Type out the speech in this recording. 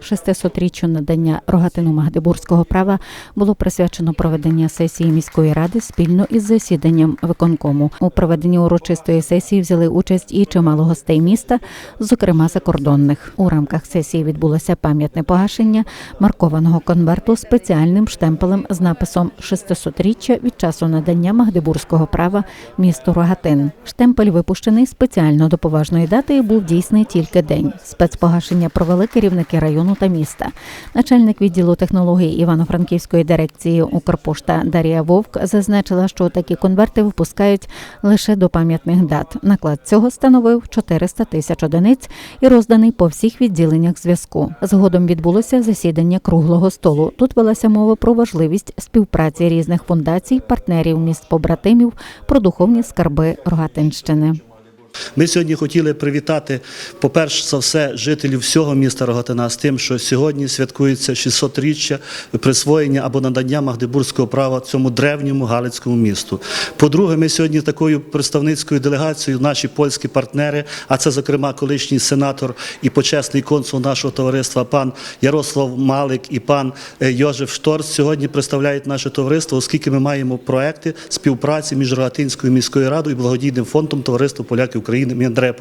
600-річчю надання рогатину Магдебурзького права було присвячено проведення сесії міської ради спільно із засіданням виконкому. У проведенні урочистої сесії взяли участь і чимало гостей міста, зокрема закордонних. У рамках сесії відбулося пам'ятне погашення маркованого конверту спеціальним штемпелем з написом 600-річчя від часу надання Магдебурзького права місту Рогатин. Штемпель випущений спеціально до поважної дати і був дійсний тільки день. Спецпогашення провели керівники району та міста. Начальник відділу технологій Івано-Франківської дирекції Укрпошта Дарія Вовк зазначила, що такі конверти випускають лише до пам'ятних дат. Наклад цього становив 400 тисяч одиниць і розданий по всіх відділеннях зв'язку. Згодом відбулося засідання круглого столу. Тут велася мова про важливість співпраці різних фундацій, партнерів міст побратимів про духовні скарби Рогатинщини. Ми сьогодні хотіли привітати, по-перше за все, жителів всього міста Рогатина з тим, що сьогодні святкується 600-річчя присвоєння або надання Магдебурзького права цьому древньому Галицькому місту. По-друге, ми сьогодні такою представницькою делегацією, наші польські партнери, а це, зокрема, колишній сенатор і почесний консул нашого товариства, пан Ярослав Малик і пан е, Йожеф Шторц, сьогодні представляють наше товариство, оскільки ми маємо проекти співпраці між Рогатинською міською радою і благодійним фондом Товариства поляків України імені Потоцького.